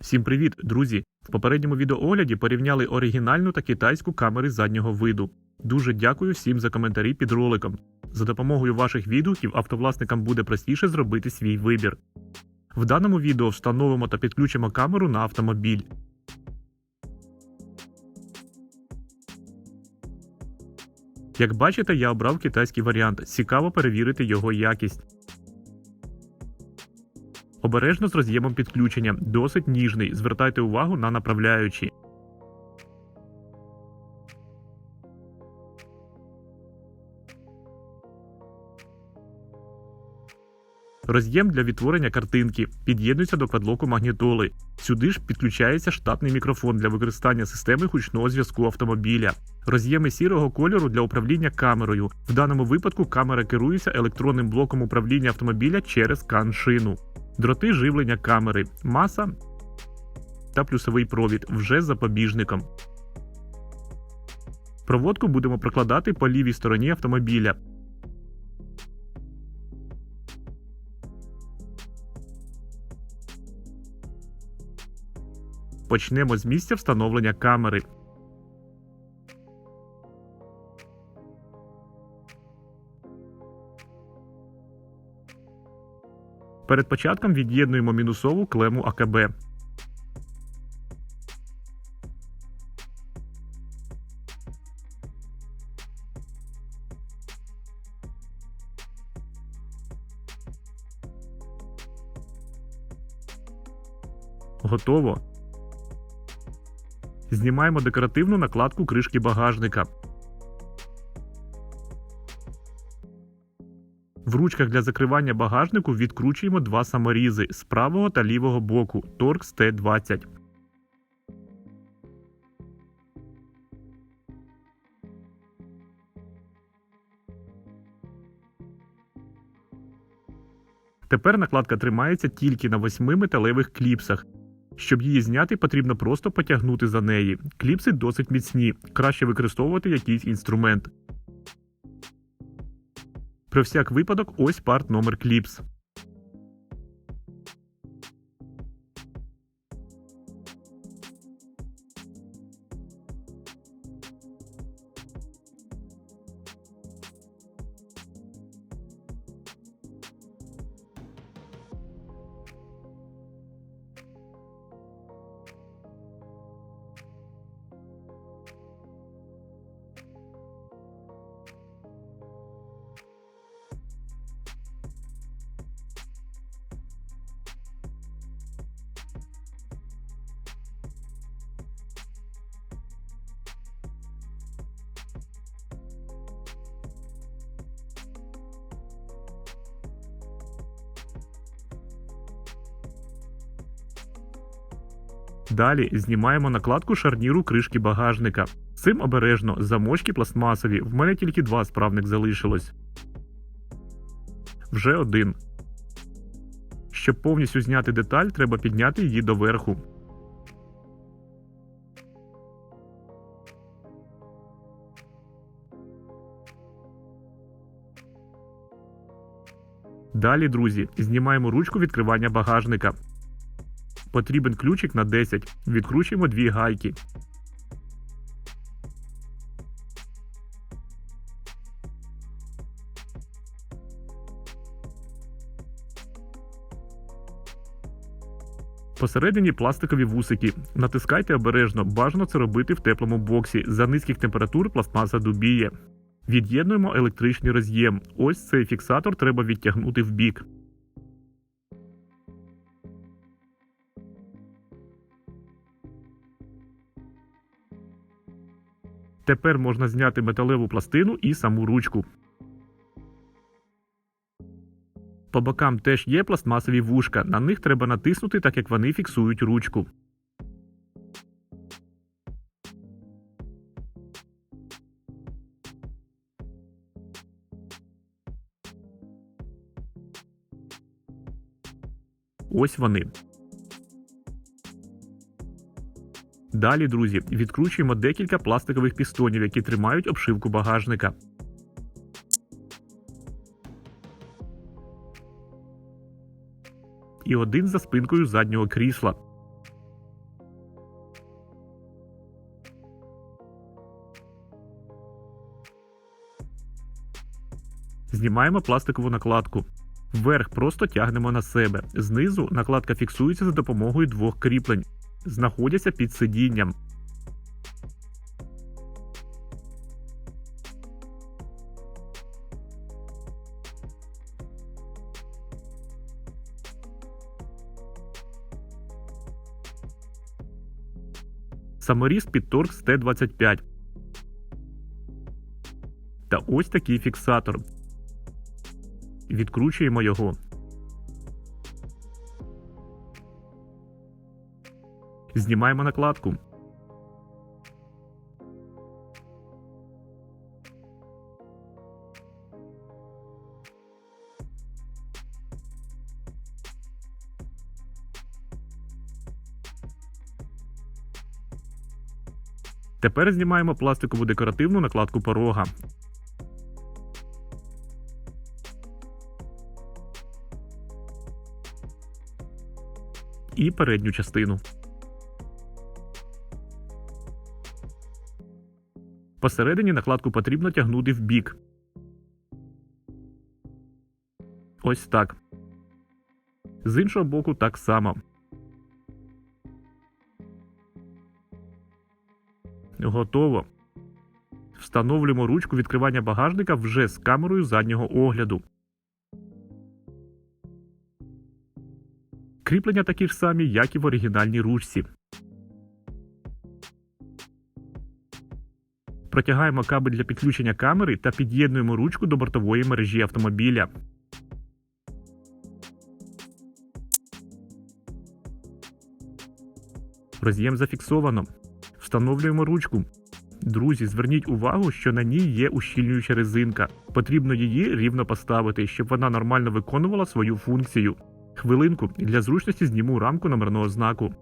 Всім привіт, друзі! В попередньому відеоогляді порівняли оригінальну та китайську камери заднього виду. Дуже дякую всім за коментарі під роликом. За допомогою ваших відгуків автовласникам буде простіше зробити свій вибір. В даному відео встановимо та підключимо камеру на автомобіль. Як бачите, я обрав китайський варіант. Цікаво перевірити його якість. Обережно з роз'ємом підключення, досить ніжний. Звертайте увагу на направляючі. Роз'єм для відтворення картинки під'єднується до квадлоку магнітоли. Сюди ж підключається штатний мікрофон для використання системи гучного зв'язку автомобіля. Роз'єми сірого кольору для управління камерою. В даному випадку камера керується електронним блоком управління автомобіля через кан-шину. Дроти живлення камери, маса та плюсовий провід вже з запобіжником. Проводку будемо прокладати по лівій стороні автомобіля. Почнемо з місця встановлення камери. Перед початком від'єднуємо мінусову клему АКБ. Готово. Знімаємо декоративну накладку кришки багажника. В ручках для закривання багажнику відкручуємо два саморізи з правого та лівого боку Torx T20. Тепер накладка тримається тільки на восьми металевих кліпсах. Щоб її зняти, потрібно просто потягнути за неї. Кліпси досить міцні, краще використовувати якийсь інструмент. Про всяк випадок ось парт номер кліпс. Далі знімаємо накладку шарніру кришки багажника. Цим обережно замочки пластмасові. В мене тільки два справних залишилось. Вже один. Щоб повністю зняти деталь, треба підняти її доверху. Далі, друзі, знімаємо ручку відкривання багажника. Потрібен ключик на 10. Відкручуємо дві гайки. Посередині пластикові вусики. Натискайте обережно, бажано це робити в теплому боксі. За низьких температур пластмаса дубіє. Від'єднуємо електричний роз'єм. Ось цей фіксатор треба відтягнути в бік. Тепер можна зняти металеву пластину і саму ручку. По бокам теж є пластмасові вушка. На них треба натиснути, так як вони фіксують ручку. Ось вони. Далі, друзі, відкручуємо декілька пластикових пістонів, які тримають обшивку багажника. І один за спинкою заднього крісла. Знімаємо пластикову накладку. Вверх просто тягнемо на себе. Знизу накладка фіксується за допомогою двох кріплень. Знаходяться під сидінням. Саморіз під торкс Т-25. Та ось такий фіксатор. Відкручуємо його. Знімаємо накладку. Тепер знімаємо пластикову декоративну накладку порога. І передню частину. Посередині накладку потрібно тягнути в бік. Ось так. З іншого боку так само. Готово. Встановлюємо ручку відкривання багажника вже з камерою заднього огляду. Кріплення такі ж самі, як і в оригінальній ручці. Протягаємо кабель для підключення камери та під'єднуємо ручку до бортової мережі автомобіля. Роз'єм зафіксовано. Встановлюємо ручку. Друзі, зверніть увагу, що на ній є ущільнююча резинка. Потрібно її рівно поставити, щоб вона нормально виконувала свою функцію. Хвилинку для зручності зніму рамку номерного знаку.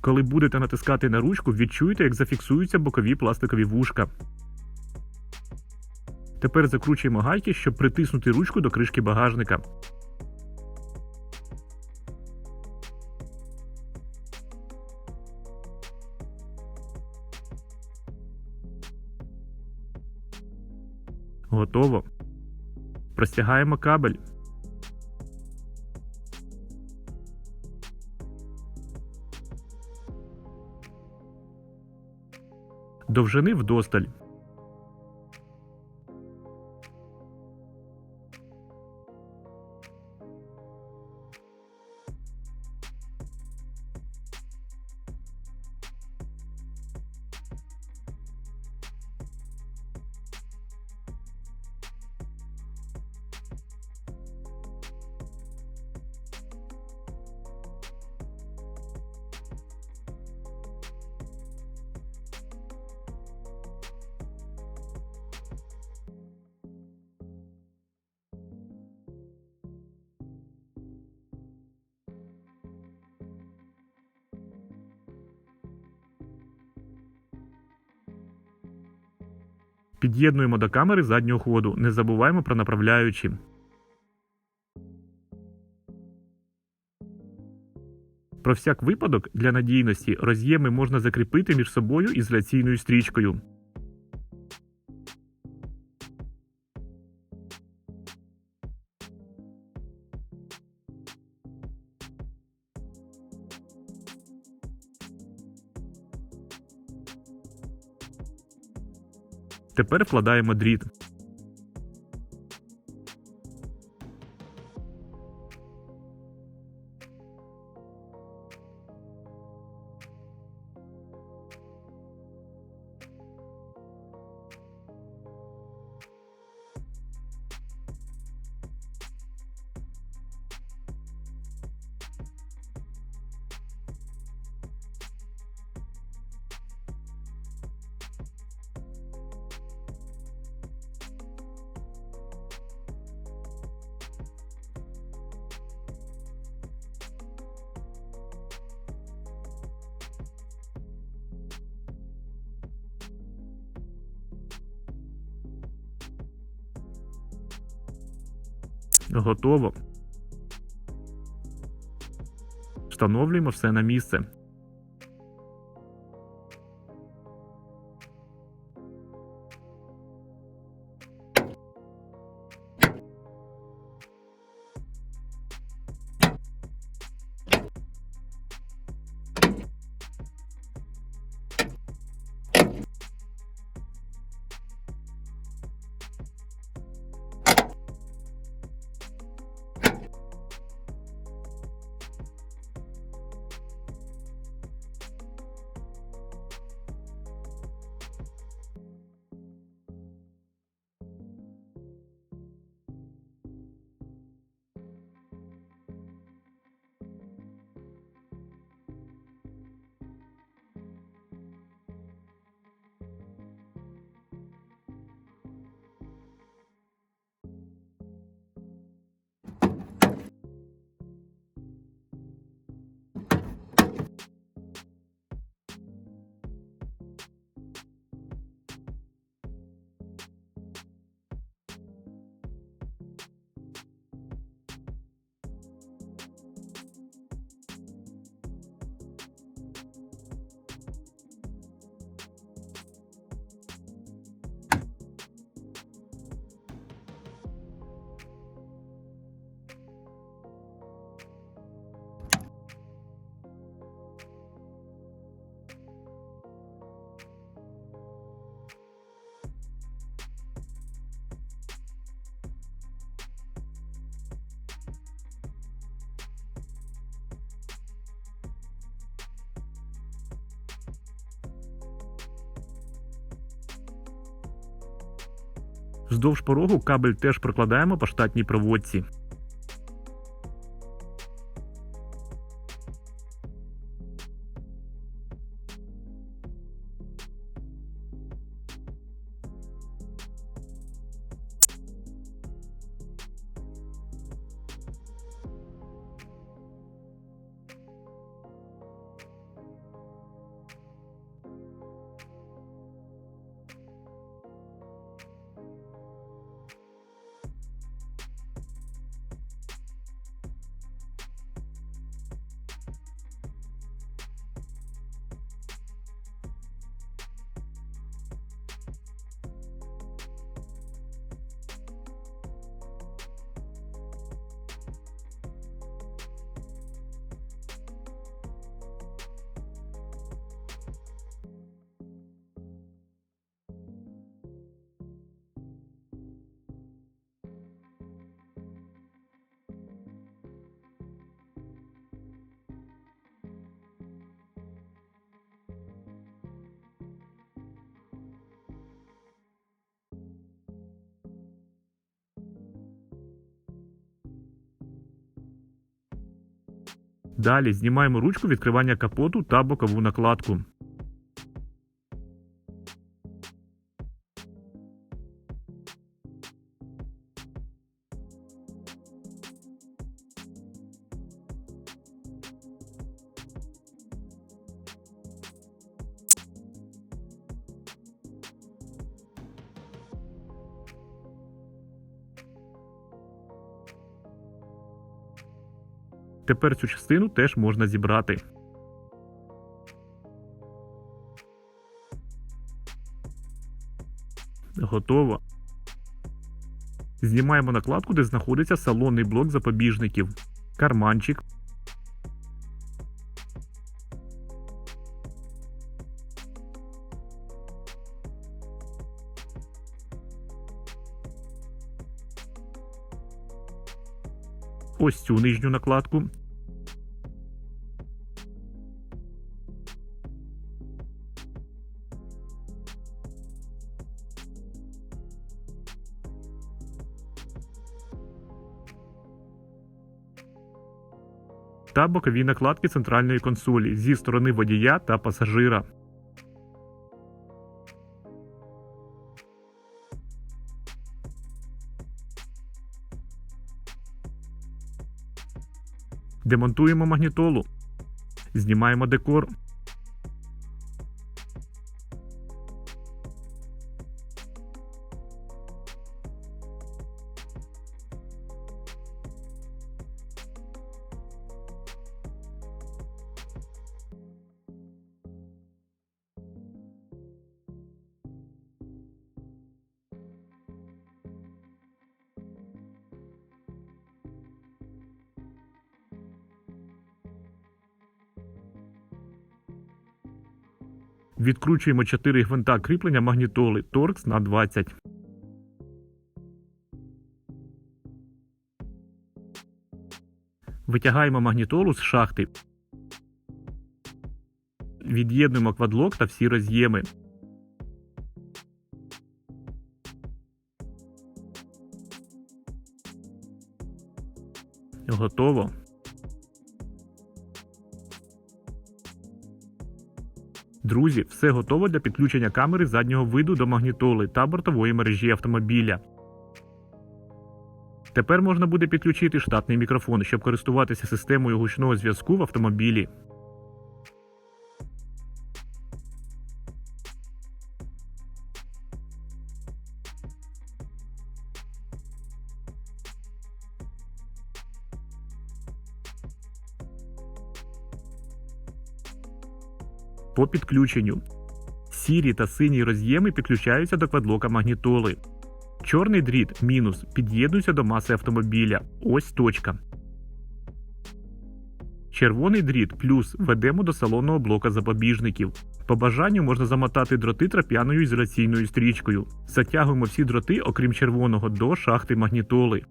Коли будете натискати на ручку, відчуєте, як зафіксуються бокові пластикові вушка. Тепер закручуємо гайки, щоб притиснути ручку до кришки багажника. Готово. Простягаємо кабель. Довжини вдосталь. Під'єднуємо до камери заднього ходу. Не забуваємо про направляючі. Про всяк випадок для надійності роз'єми можна закріпити між собою ізоляційною стрічкою. Тепер вкладаємо дріт. Готово. Встановлюємо все на місце. Вздовж порогу кабель теж прокладаємо по штатній проводці. Далі знімаємо ручку відкривання капоту та бокову накладку. Тепер цю частину теж можна зібрати. Готово. Знімаємо накладку, де знаходиться салонний блок запобіжників, карманчик. Ось цю нижню накладку. Бокові накладки центральної консолі зі сторони водія та пасажира. Демонтуємо магнітолу. Знімаємо декор. Відкручуємо 4 гвинта кріплення магнітоли торкс на 20. Витягаємо магнітолу з шахти. Від'єднуємо квадлок та всі роз'єми. Готово. Друзі, все готово для підключення камери заднього виду до магнітоли та бортової мережі автомобіля. Тепер можна буде підключити штатний мікрофон, щоб користуватися системою гучного зв'язку в автомобілі. По підключенню. Сірі та сині роз'єми підключаються до квадлока магнітоли. Чорний дріт мінус під'єднується до маси автомобіля. Ось точка. Червоний дріт плюс ведемо до салонного блока запобіжників. По бажанню можна замотати дроти трап'яною ізоляційною стрічкою. Затягуємо всі дроти, окрім червоного, до шахти магнітоли.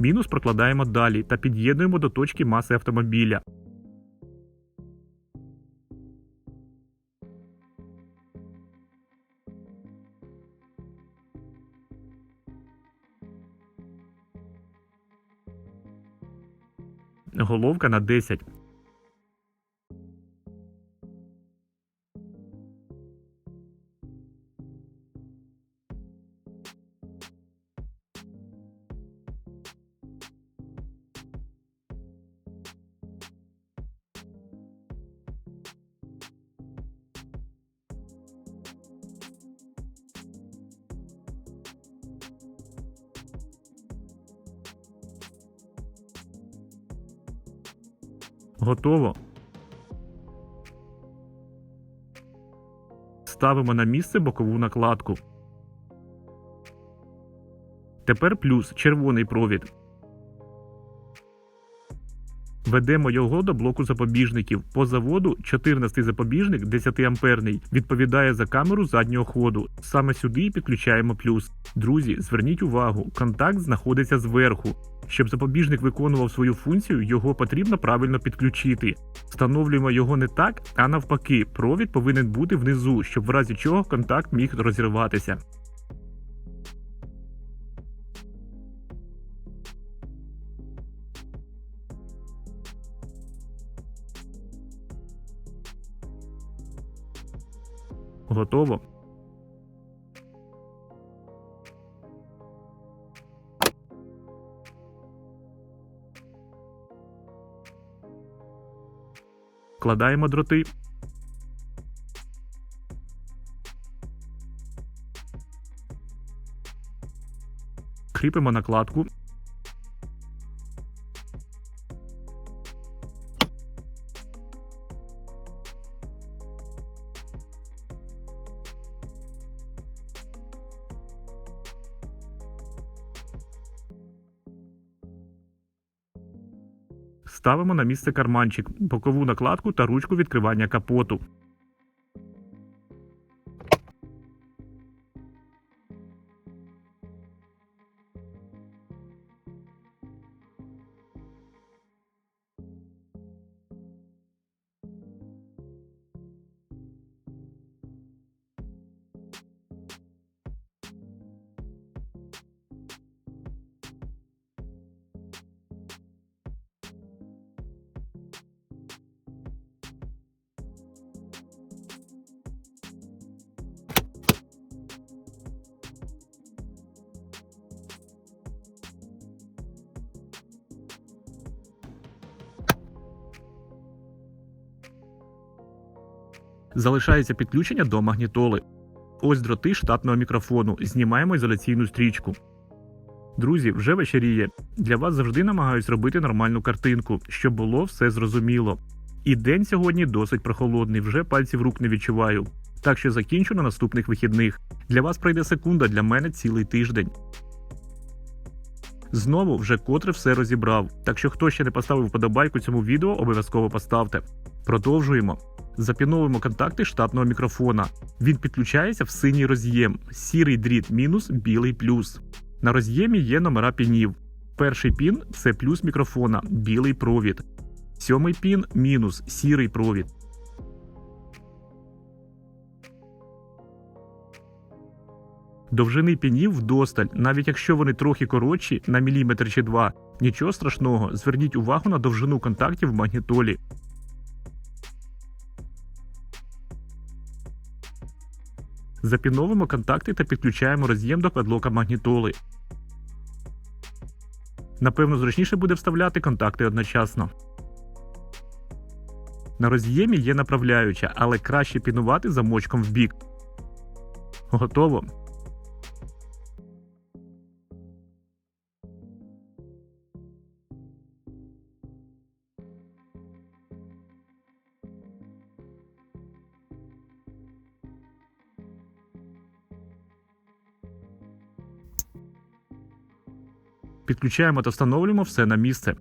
Мінус прокладаємо далі та під'єднуємо до точки маси автомобіля. Головка на 10. Ставимо на місце бокову накладку. Тепер плюс червоний провід. Ведемо його до блоку запобіжників. По заводу 14 запобіжник 10 амперний відповідає за камеру заднього ходу. Саме сюди підключаємо плюс. Друзі, зверніть увагу, контакт знаходиться зверху. Щоб запобіжник виконував свою функцію, його потрібно правильно підключити. Встановлюємо його не так, а навпаки, провід повинен бути внизу, щоб в разі чого контакт міг розірватися. Готово. Вкладаємо дроти. Кріпимо накладку. Ставимо на місце карманчик, бокову накладку та ручку відкривання капоту. Залишається підключення до магнітоли. Ось дроти штатного мікрофону. Знімаємо ізоляційну стрічку. Друзі, вже вечеріє. Для вас завжди намагаюсь робити нормальну картинку, щоб було все зрозуміло. І день сьогодні досить прохолодний, вже пальців рук не відчуваю. Так що закінчу на наступних вихідних. Для вас пройде секунда, для мене цілий тиждень. Знову вже котре все розібрав. Так що хто ще не поставив вподобайку цьому відео, обов'язково поставте. Продовжуємо. Запіновуємо контакти штатного мікрофона. Він підключається в синій роз'єм, сірий дріт мінус, білий плюс. На роз'ємі є номера пінів. Перший пін це плюс мікрофона, білий провід. Сьомий пін мінус, сірий провід. Довжини пінів вдосталь, навіть якщо вони трохи коротші на міліметр чи два, нічого страшного, зверніть увагу на довжину контактів в магнітолі. Запіновуємо контакти та підключаємо роз'єм до квадлока магнітоли. Напевно, зручніше буде вставляти контакти одночасно. На роз'ємі є направляюча, але краще пінувати замочком в бік. Готово. Підключаємо та встановлюємо все на місце.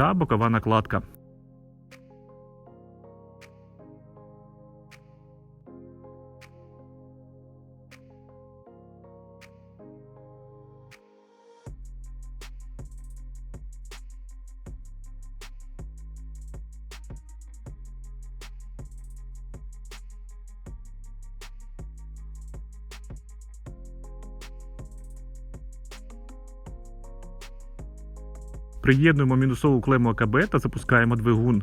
Та бокова накладка. Приєднуємо мінусову клему АКБ та запускаємо двигун.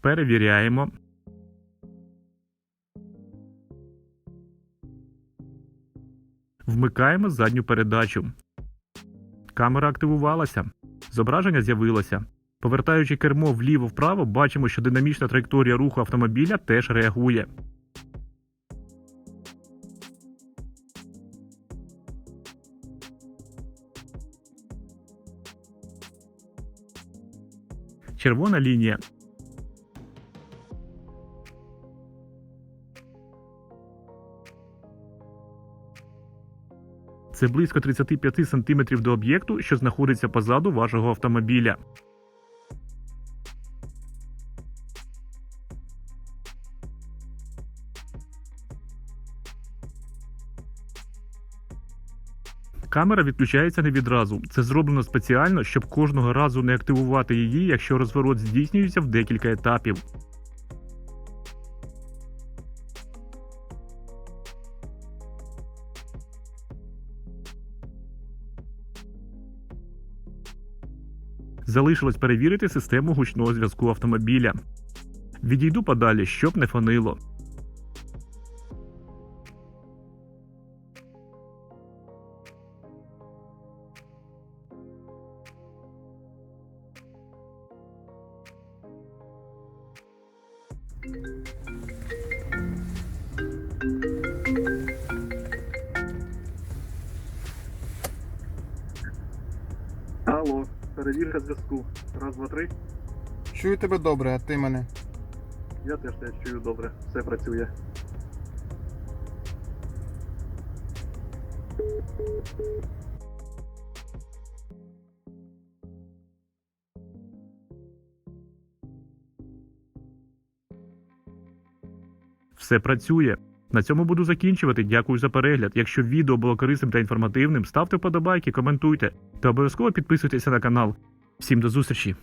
Перевіряємо. Вмикаємо задню передачу. Камера активувалася. Зображення з'явилося. Повертаючи кермо вліво-вправо, бачимо, що динамічна траєкторія руху автомобіля теж реагує. Червона лінія. Це близько 35 см до об'єкту, що знаходиться позаду вашого автомобіля. Камера відключається не відразу. Це зроблено спеціально, щоб кожного разу не активувати її, якщо розворот здійснюється в декілька етапів. Залишилось перевірити систему гучного зв'язку автомобіля. Відійду подалі, щоб не фонило. Перевірка зв'язку. Раз, два, три. Чую тебе добре, а ти мене. Я теж тебе чую добре. Все працює. Все працює. На цьому буду закінчувати. Дякую за перегляд. Якщо відео було корисним та інформативним, ставте вподобайки, коментуйте та обов'язково підписуйтеся на канал. Всім до зустрічі!